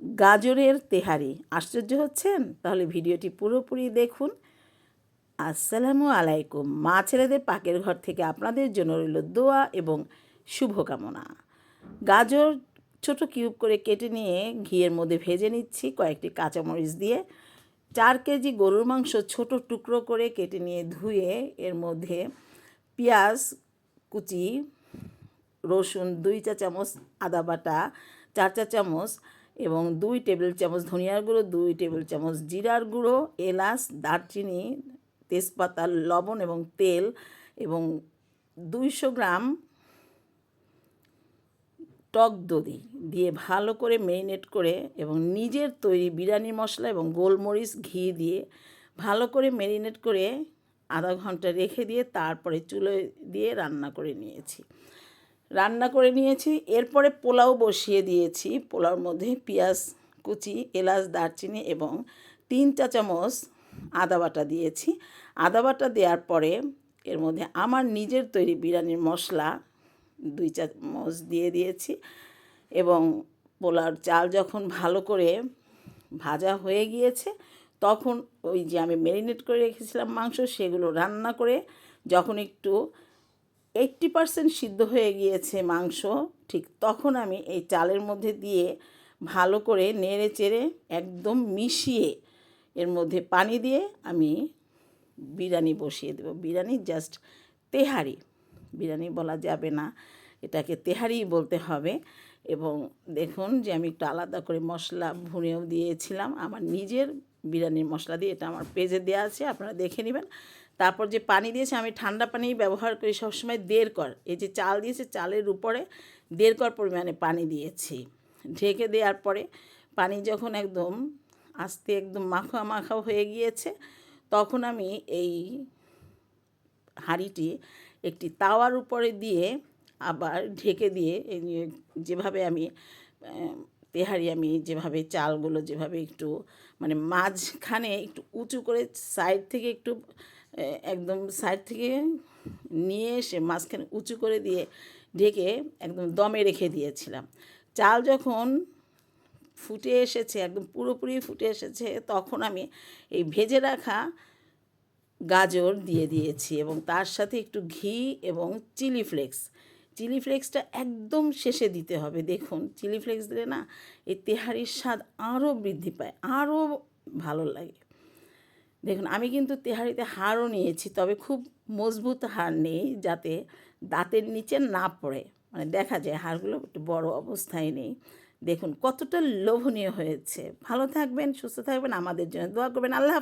গাজরের তেহারি। আশ্চর্য হচ্ছেন? তাহলে ভিডিওটি পুরোপুরি দেখুন। আসসালামু আলাইকুম। মা ছেলেদের পাকের ঘর থেকে আপনাদের জন্য রইল দোয়া এবং শুভকামনা। গাজর ছোট কিউব করে কেটে নিয়ে ঘিয়ের মধ্যে ভেজে নিচ্ছি কয়েকটি কাঁচামরিচ দিয়ে। চার কেজি গরুর মাংস ছোট টুকরো করে কেটে নিয়ে ধুয়ে এর মধ্যে পেঁয়াজ, কুচি, রসুন, দুই চা চামচ আদা বাটা, চার চা চামচ এবং দুই টেবিল চামচ ধনিয়ার গুঁড়ো, দুই টেবিল চামচ জিরার গুঁড়ো, এলাচ, দারচিনি, তেজপাতা, লবণ এবং তেল এবং দুইশো গ্রাম টক দধি দিয়ে ভালো করে মেরিনেট করে এবং নিজের তৈরি বিরিয়ানি মশলা এবং গোলমরিচ ঘি দিয়ে ভালো করে মেরিনেট করে আধা ঘণ্টা রেখে দিয়ে তারপরে চুলো দিয়ে রান্না করে নিয়েছি। রান্না করে নিয়েছি। এরপরে পোলাও বসিয়ে দিয়েছি। পোলাওর মধ্যে পেঁয়াজ কুচি, এলাচ, দারচিনি এবং তিন চা চামচ আদা বাটা দিয়েছি। আদা বাটা দেওয়ার পরে এর মধ্যে আমার নিজের তৈরি বিরিয়ানির মশলা দুই চামচ দিয়ে দিয়েছি এবং পোলার চাল যখন ভালো করে ভাজা হয়ে গিয়েছে, তখন ওই যে আমি ম্যারিনেট করে রেখেছিলাম মাংস, সেগুলো রান্না করে যখন একটু এইট্টি পারসেন্ট সিদ্ধ হয়ে গিয়েছে মাংস, ঠিক তখন আমি এই চালের মধ্যে দিয়ে ভালো করে নেড়ে চেড়ে একদম মিশিয়ে এর মধ্যে পানি দিয়ে আমি বিরিয়ানি বসিয়ে দেবো। বিরিয়ানি জাস্ট তেহারি। বিরিয়ানি বলা যাবে না, এটাকে তেহারি বলতে হবে। এবং দেখুন যে আমি একটু আলাদা করে মশলা ভুনেও দিয়েছিলাম। আমার নিজের বিরিয়ানির মশলা দিয়ে এটা আমার পেজে দেওয়া আছে, আপনারা দেখে নেবেন। তারপর যে পানি দিয়েছে, আমি ঠান্ডা পানি ব্যবহার করি সবসময় দেড় কর, এই যে চাল দিয়েছে চালের উপরে দেড় কর পরিমাণে পানি দিয়েছি। ঢেকে দেওয়ার পরে পানি যখন একদম আস্তে একদম মাখা মাখা হয়ে গিয়েছে, তখন আমি এই হাঁড়িটি একটি তাওয়ার উপরে দিয়ে আবার ঢেকে দিয়ে যেভাবে আমি তেহারি আমি যেভাবে, চালগুলো যেভাবে একটু মানে মাঝখানে একটু উঁচু করে সাইড থেকে একটু একদম সাইড থেকে নিয়ে এসে মাঝখানে উঁচু করে দিয়ে ঢেকে একদম দমে রেখে দিয়েছিলাম। চাল যখন ফুটে এসেছে, একদম পুরোপুরি ফুটে এসেছে, তখন আমি এই ভেজে রাখা গাজর দিয়ে দিয়েছি এবং তার সাথে একটু ঘি এবং চিলি ফ্লেক্স চিলি ফ্লেক্সটা একদম শেষে দিতে হবে। দেখুন, চিলি ফ্লেক্স দিলে না এই তেহারির স্বাদ আরও বৃদ্ধি পায়, আরও ভালো লাগে। দেখুন, আমি কিন্তু তেহারিতে হাড়ও নিয়েছি, তবে খুব মজবুত হাড় নেই যাতে দাঁতের নিচে না পড়ে। মানে দেখা যায় হাড়গুলো একটু বড় অবস্থায় নেই। দেখুন, কতটা লোভনীয় হয়েছে। ভালো থাকবেন, সুস্থ থাকবেন, আমাদের জন্য দোয়া করবেন। আল্লাহ